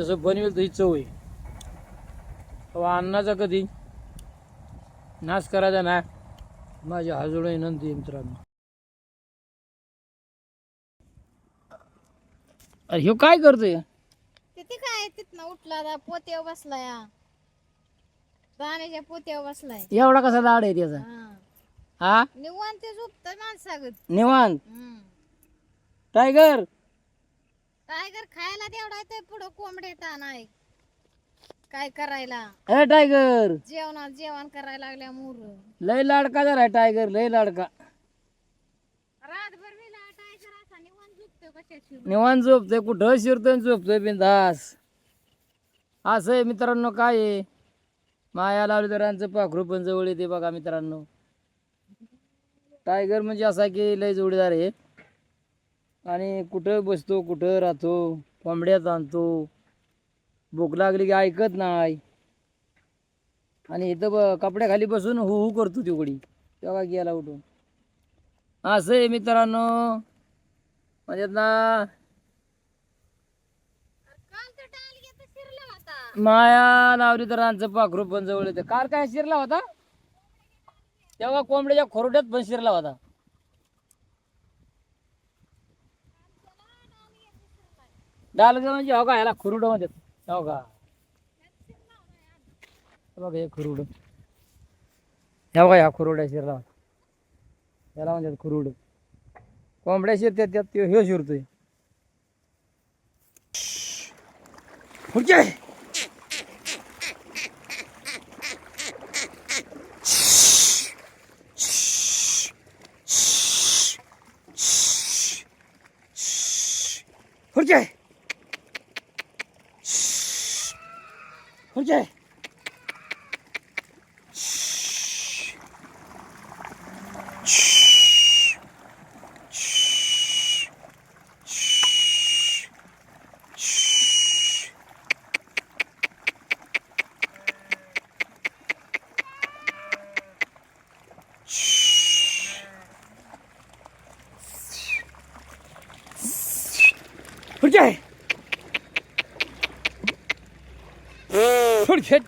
जसं बनवेल तशी चव आहे. तेव्हा अन्नाचा कधी नाश करायचा नाही. माझ्या हाजोड विनंती मित्रांनो. अरे ह्यो काय करतोय? किती काय तिथनं उठला आता पोत्यावर बसलाय हा. दाण्याच्या पोत्यावर बसलाय. एवढा कसा लाड आहे त्याचा? हा. हा? निवांत झोपत माणसागत. निवांत? हम्म. टायगर टायगर खायला तेवढा पुढं कोंबडे ताण आहे. काय करायला? अरे टायगर जेवणात जेवण करायला लागल्या मूर. लय लाडका झालाय टायगर लय लाडका. रातभर मी टायगर असा निवांत झोपतो कशाची निवांत झोपतोय कुठं शिरतोय आणि झोपतोय बिंदास. असं आहे मित्रांनो काय आहे? माया लावलेदारांचं पाखरू पण जवळ येते बघा मित्रांनो. टायगर म्हणजे असा की लय जोडीदार आहे. आणि कुठं बसतो कुठं राहतो कोंबड्यात आणतो भूक लागली की ऐकत नाही. आणि इथं ब कपड्याखाली बसून हु हु करतो तिकडी तेव्हा गेला उठून? असं आहे मित्रांनो. म्हणजे ना माया लावली तर आमचं पाखरू पण जवळ येतं. काल काय शिरला होता? तेव्हा कोंबड्याच्या खोरड्यात पण शिरला होता. डालगा म्हणजे हो का ह्याला खुरुड म्हणतात. हो का? हे बघा हे खुरुड. हे बघा ह्या खुरुड्या शिरला. याला म्हणतात खुरुड. कोंबड्या शिरतात त्यात त्यो ह्यो शिरतोय. पुढचे. पुढचे. पुढचे पुढचे पुढचे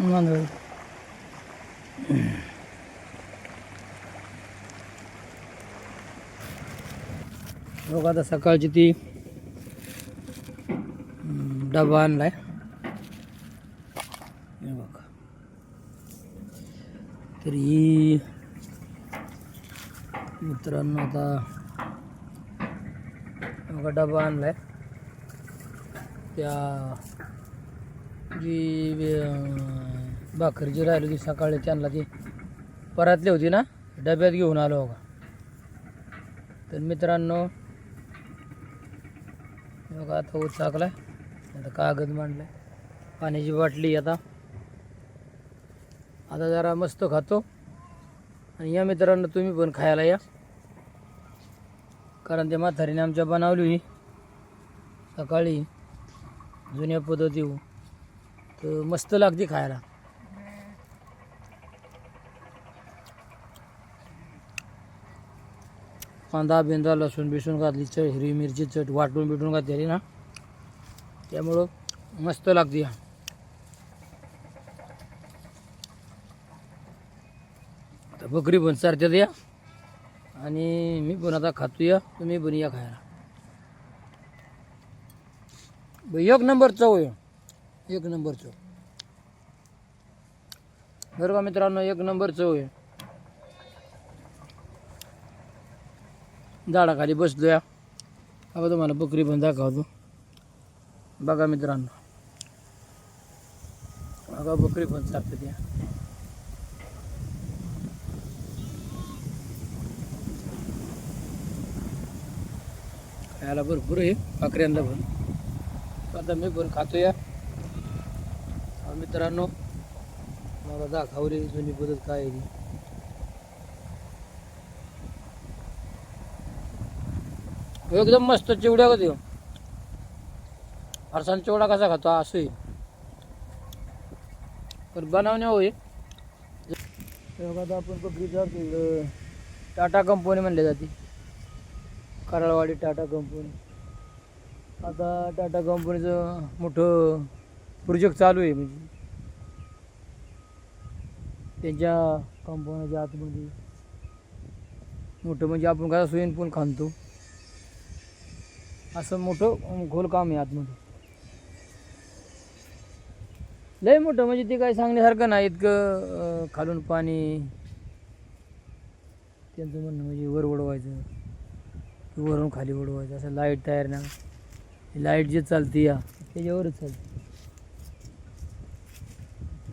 मंगळ बघ आता सकाळची ती डबा आणलाय बघा बघ तर ही मित्रांनो आता डबा आणलाय त्या जी अं, भाकरी जी राहिली होती सकाळी त्यांना ती परातली होती ना डब्यात घेऊन आलो बघा तर मित्रांनो बघा आता ऊस टाकलाय आता कागद मांडलाय पाण्याची बाटली आता. आता जरा मस्त खातो. आणि या मित्रांनो तुम्ही पण खायला या. कारण ते म्हातारीने आमच्या बनवली सकाळी जुन्या पद्धती तर मस्त लागते खायला. कांदा बिंदा लसूण बिसून घातली चट हिरवी मिरची चट वाटून बिटून घातलेली ना. त्यामुळं मस्त लागते. आता बकरी पण चारत्यात या. आणि मी पण आता खातो या तुम्ही पण या खायला. एक नंबर चव आहे एक नंबर चव बरं का मित्रांनो एक नंबर चव आहे झाडाखाली बसलो या आता तुम्हाला बकरी पण दाखवतो. बघा मित्रांनो. बघा बकरी पण चालते त्या खायला भरपूर आहे बकऱ्यांना पण. आता मी पण खातो या मित्रांनो मला दाखवली जुनी पद्धत काय आहे ती. एकदम मस्त चिवड्या का अरसान चिवडा कसा खातो असं आहे पण बनवण्या होय. आता आपण बकरी जातो टाटा कंपनी म्हणली जाते. कराळवाडी टाटा कंपनी. आता टाटा कंपनीचं मोठं प्रोजेक्ट चालू आहे म्हणजे. त्यांच्या कंपाऊंडच्या आतमध्ये मोठं म्हणजे आपण घरा स्विमिंग पूल खांदतो. असं मोठं खोल काम आहे आतमध्ये. लय मोठं म्हणजे ते काय सांगण्यासारखं नाही इतकं खालून पाणी. त्यांचं म्हणणं म्हणजे वर उडवायचं वरून खाली वडवायचं असं लाइट तयार ना लाइट जे चालते या त्याच्यावरच चालते.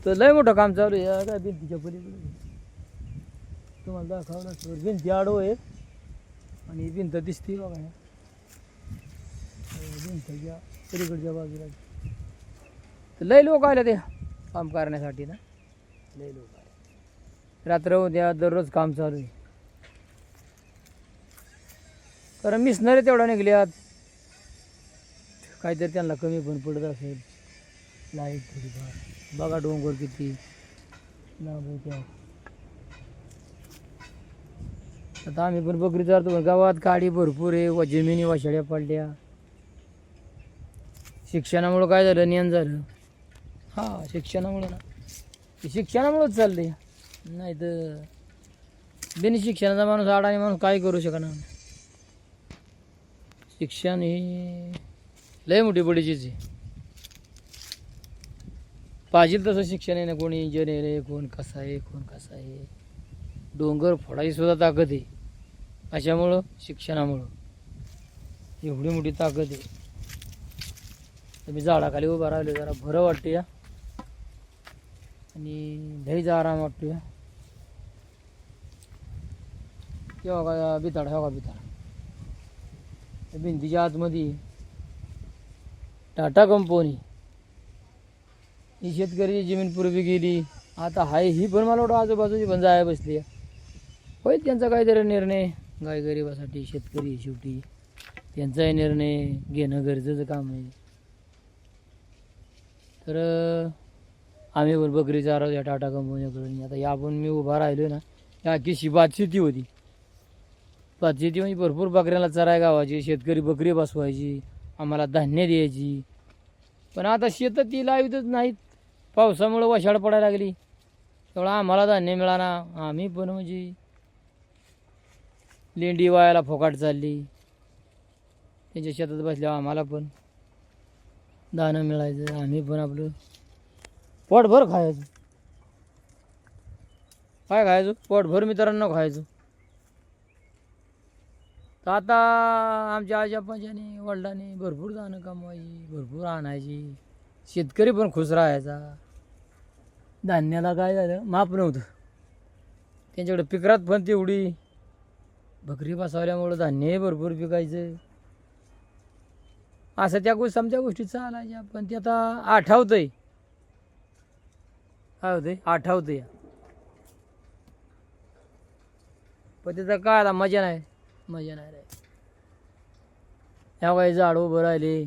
तर लय मोठं काम चालू आहे. या काय भिंतीच्या पलीकडे तुम्हाला दाखवलं सर भिंती आडो आहे. आणि ही भिंत दिसते बघा ह्या. भिंतच्या भिंतीच्या पलीकडच्या बाजूला. तर लय लोक आले ते काम करण्यासाठी ना. लय लोक आले. रात्र उद्या दररोज काम चालू आहे. कारण मिसनरी तेवढा निघल्यात. काहीतरी त्यांना कमी पण पडत असेल. लाइट थोडीफार. बघा डोंगर किती. आहे आता आम्ही पण बकरी चालतो पण गावात काडी भरपूर आहे. व जमिनी वाशाड्या पडल्या. शिक्षणामुळं काय झालं? ज्ञान झालं. हां शिक्षणामुळं ना. शिक्षणामुळंच चाललंय. नाही तर बिन शिक्षणाचा माणूस अडाणी माणूस काय करू शकणार? शिक्षण ही लय मोठी पडीचीच आहे. पाहिजे तसं शिक्षण आहे ना कोणी इंजिनियर आहे कोण कसा आहे कोण कसा आहे. डोंगर फोडायची सुद्धा ताकद आहे. अशामुळं शिक्षणामुळं. एवढी मोठी ताकद आहे. तर मी झाडाखाली उभा राहिलो जरा बरं वाटतं या. आणि लईच आराम वाटतो या. तेव्हा का बिताड हो का बिताड भिंतीच्या आतमध्ये. टाटा कंपनी. ही शेतकऱ्याची जमीन पूर्वी गेली. आता हाय ही पण मला वाटतं आजूबाजूची पण जाया बसली आहे. होय त्यांचा काहीतरी निर्णय. गाय गरिबासाठी शेतकरी शेवटी. त्यांचाही निर्णय घेणं गरजेचं काम आहे. तर आम्ही पण बकरी चारा या टाटा कंपनीकडून आता या पण मी उभा राहिलो ना या किशी भातशेती होती. शेती म्हणजे भरपूर बकऱ्याला चराय गावाची शेतकरी बकरी बसवायची आम्हाला धान्य द्यायची. पण आता शेतं ती लावितच नाहीत. पावसामुळं वशाड पडायला लागली. तेवढं आम्हाला धान्य मिळाना आम्ही पण म्हणजे लेंडी वायाला फोकाट चालली. त्यांच्या शेतात बसल्यावर आम्हाला पण दाणं मिळायचं. आम्ही पण आपलं पोटभर खायचो. काय खायचो? पोटभर मित्रांनो खायचो. तर आता आमच्या आजी आपांच्यानी वडिलांनी भरपूर दाणं कमवायची भरपूर आणायची. शेतकरी पण खुश राहायचा. धान्याला काय झालं? माप नव्हतं. त्यांच्याकडे पिकरात पण तेवढी. बकरी बसवल्यामुळं धान्यही भरपूर पिकायचं. असं त्या गोष्टी समत्या गोष्टी चालायच्या पण ते आता आठवतंय. काय होतंय? आठवतंय. पण त्याचा काय आता मजा नाही. मजा नाही रे ह्या वय झाड उभं राहिले.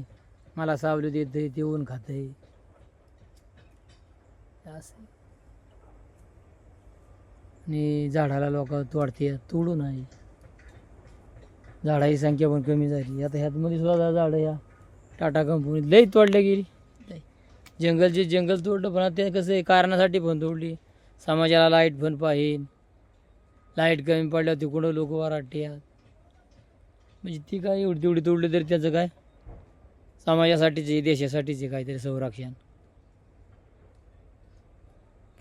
मला सावलीत येते ते ऊन खाते असं. आणि झाडाला लोक तोडते तोडू नाही झाडाची संख्या पण कमी झाली. आता ह्यातमध्ये सुद्धा झाडं या. टाटा कंपनीत लई तोडल्या गेली. जंगलचे जंगल तोडलं पण ते कसं आहे कारणासाठी पण तोडली. समाजाला लाइट पण पाहिजे. लाइट कमी पडल्यावर तिकडं लोक वराटे म्हणजे ती काय एवढी तेवढी तोडली तरी त्याचं काय? समाजासाठीचे देशासाठीचे काहीतरी संरक्षण.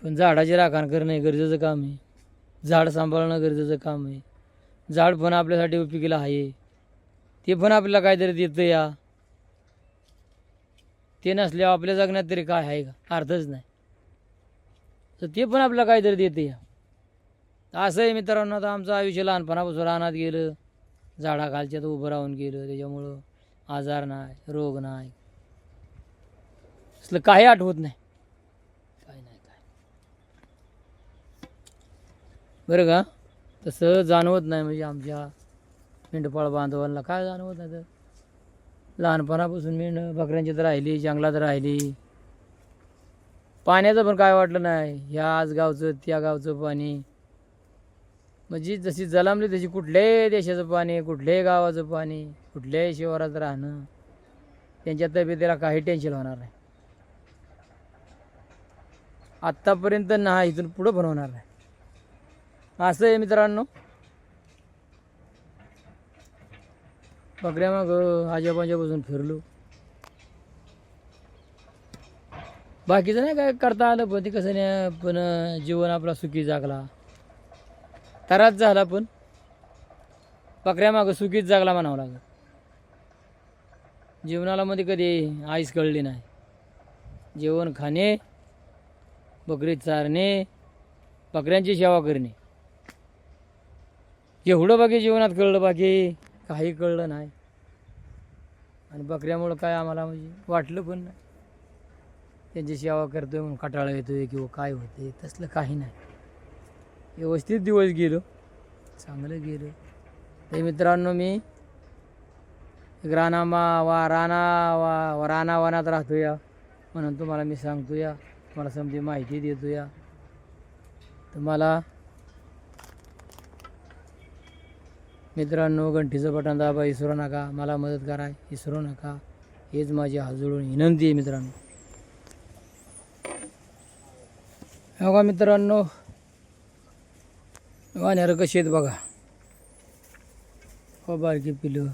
पण झाडाची राखण करणं हे गरजेचं काम आहे. झाड सांभाळणं गरजेचं काम आहे. झाड पण आपल्यासाठी उपयोगीला आहे. ते पण आपल्याला काहीतरी देतं या. ते नसल्यावर आपल्या जगण्यात तरी काय आहे का? अर्थच नाही. तर ते पण आपल्याला काहीतरी देतं या. असं आहे मित्रांनो आता आमचं आयुष्य लहानपणापासून रानात गेलं. झाडाखालच्यात उभं राहून गेलं. त्याच्यामुळं आजार नाही रोग नाही. असलं काही आठवत नाही काय नाही काय बरं का? तसं जाणवत नाही म्हणजे आमच्या मेंढपाळ बांधवांना. काय जाणवत नाही तर? लहानपणापासून मेंढ तर राहिली जंगलात राहिली. पाण्याचं पण काय वाटलं नाही. ह्या आज गावचं त्या गावचं पाणी. म्हणजे जशी जलामली तशी कुठल्याही देशाचं पाणी कुठल्याही गावाचं पाणी कुठल्याही शहरात राहणं त्यांच्या तब्येतीला काही टेन्शन होणार नाही. आत्तापर्यंत नाही इथून पुढं पण होणार नाही. असं आहे मित्रांनो. बकऱ्या मग आजोबांच्यापासून फिरलो. बाकीचं नाही काय करता आलं पण ते कसं नाही पण जीवन आपला सुखी जागला. तराच झाला पण. बकऱ्या मागं सुखीच जागला म्हणावं लागलं. जीवनाला मध्ये कधी आईस कळली नाही. जेवण खाणे बकरी चारणे बकऱ्यांची सेवा करणे. एवढं बाकी जीवनात कळलं बाकी काही कळलं नाही. आणि बकऱ्यामुळं काय आम्हाला म्हणजे वाटलं पण नाही. त्यांची सेवा करतोय म्हणून कटाळा येतोय किंवा काय होते तसलं काही नाही. व्यवस्थित दिवस गेलो चांगलं गेलो. ते मित्रांनो मी एक रानामा वा राणा वा रानावनात राहतो या म्हणून तुम्हाला मी सांगतो या तुम्हाला समजे माहिती देतो या तुम्हाला मित्रांनो घंटीचं बटन दाबा इसरो नका. मला मदत करा. इसरो नका. हेच माझी हजळून विनंती आहे मित्रांनो. बघा मित्रांनो. वाण्यार कशी आहेत बघा. हो बारकी पिलं.